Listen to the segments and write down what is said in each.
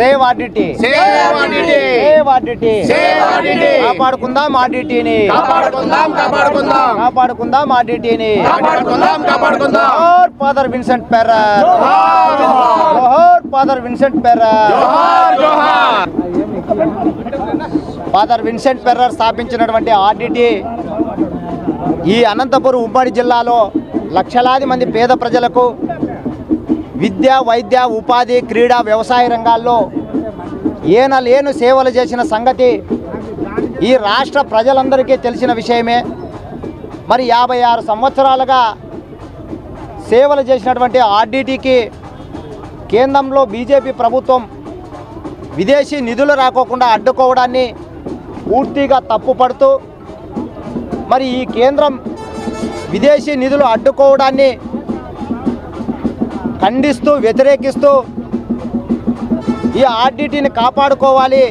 Save RDT save RDT. Save RDT save RDT. కాపాడుకుందాం ఆర్డిటిని కాపాడుకుందాం కాపాడుకుందాం. కాపాడుకుందాం ఆర్డిటిని కాపాడుకుందాం కాపాడుకుందాం. జోహార్ ఫాదర్ విన్సెంట్ పెర్రర్ జోహార్. జోహార్ ఫాదర్ విన్సెంట్ పెర్రర్ జోహార్ జోహార్. ఫాదర్ విన్సెంట్ పెర్రర్ స్థాపించినటువంటి ఆర్డిటి ఈ అనంతపురం ఉమ్మడి జిల్లాలో లక్షలాది మంది పేద ప్రజలకు విద్య వైద్య ఉపాధి క్రీడా వ్యవసాయ రంగాల్లో ఏనలేను సేవలు చేసిన సంగతి ఈ రాష్ట్ర ప్రజలందరికీ తెలిసిన విషయమే. మరి యాభై ఆరు సంవత్సరాలుగా సేవలు చేసినటువంటి ఆర్డిటికి కేంద్రంలో బీజేపీ ప్రభుత్వం విదేశీ నిధులు రాకోకుండా అడ్డుకోవడాన్ని పూర్తిగా తప్పుపడుతూ మరి ఈ కేంద్రం విదేశీ నిధులు అడ్డుకోవడాన్ని ఖండిస్తూ వ్యతిరేకిస్తూ ఈ ఆర్డిటీని కాపాడుకోవాలి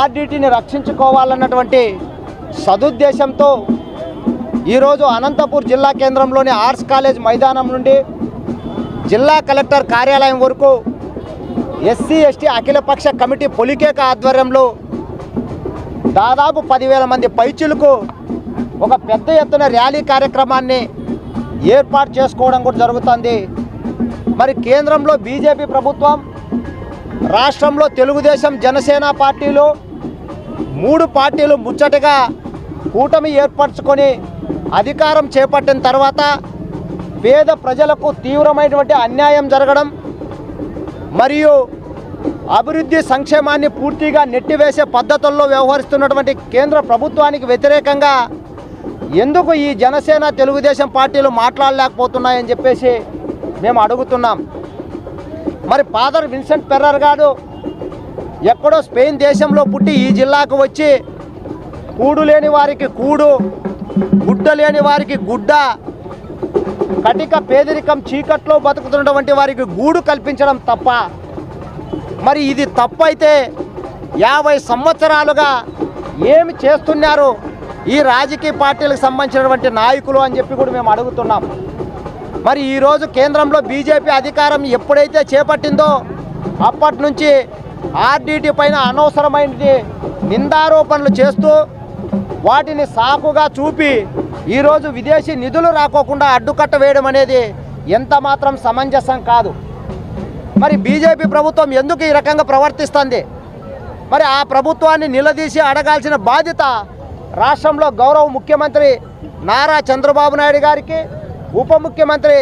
ఆర్డిటీని రక్షించుకోవాలన్నటువంటి సదుద్దేశంతో ఈరోజు అనంతపూర్ జిల్లా కేంద్రంలోని ఆర్ట్స్ కాలేజ్ మైదానం నుండి జిల్లా కలెక్టర్ కార్యాలయం వరకు ఎస్సీ ఎస్టీ అఖిలపక్ష కమిటీ పొలికేక ఆధ్వర్యంలో దాదాపు పదివేల మంది పైచులకు ఒక పెద్ద ఎత్తున ర్యాలీ కార్యక్రమాన్ని ఏర్పాటు చేసుకోవడం కూడా జరుగుతుంది. మరి కేంద్రంలో బీజేపీ ప్రభుత్వం రాష్ట్రంలో తెలుగుదేశం జనసేన పార్టీలు మూడు పార్టీలు ముచ్చటగా కూటమి ఏర్పరచుకొని అధికారం చేపట్టిన తర్వాత పేద ప్రజలకు తీవ్రమైనటువంటి అన్యాయం జరగడం మరియు అభివృద్ధి సంక్షేమాన్ని పూర్తిగా నెట్టివేసే పద్ధతుల్లో వ్యవహరిస్తున్నటువంటి కేంద్ర ప్రభుత్వానికి వ్యతిరేకంగా ఎందుకు ఈ జనసేన తెలుగుదేశం పార్టీలు మాట్లాడలేకపోతున్నాయని చెప్పేసి మేము అడుగుతున్నాం. మరి ఫాదర్ విన్సెంట్ పెర్రర్ గారు ఎక్కడో స్పెయిన్ దేశంలో పుట్టి ఈ జిల్లాకు వచ్చి కూడు లేని వారికి కూడు గుడ్డ లేని వారికి గుడ్డ కటిక పేదరికం చీకట్లో బతుకుతున్నటువంటి వారికి గూడు కల్పించడం తప్ప మరి ఇది తప్పైతే యాభై సంవత్సరాలుగా ఏమి చేస్తున్నారు ఈ రాజకీయ పార్టీలకు సంబంధించినటువంటి నాయకులు అని చెప్పి కూడా మేము అడుగుతున్నాం. మరి ఈరోజు కేంద్రంలో బీజేపీ అధికారం ఎప్పుడైతే చేపట్టిందో అప్పటి నుంచి ఆర్డీటీ పైన అనవసరమైనది నిందారోపణలు చేస్తూ వాటిని సాకుగా చూపి ఈరోజు విదేశీ నిధులు రాకోకుండా అడ్డుకట్ట వేయడం అనేది ఎంత మాత్రం సమంజసం కాదు. మరి బీజేపీ ప్రభుత్వం ఎందుకు ఈ రకంగా ప్రవర్తిస్తుంది? మరి ఆ ప్రభుత్వాన్ని నిలదీసి అడగాల్సిన బాధ్యత రాష్ట్రంలో గౌరవ ముఖ్యమంత్రి నారా చంద్రబాబు నాయుడు గారికి ఉప ముఖ్యమంత్రి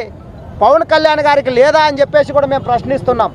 పవన్ కళ్యాణ్ గారికి లేదా అని చెప్పేసి కూడా మేము ప్రశ్నిస్తున్నాం.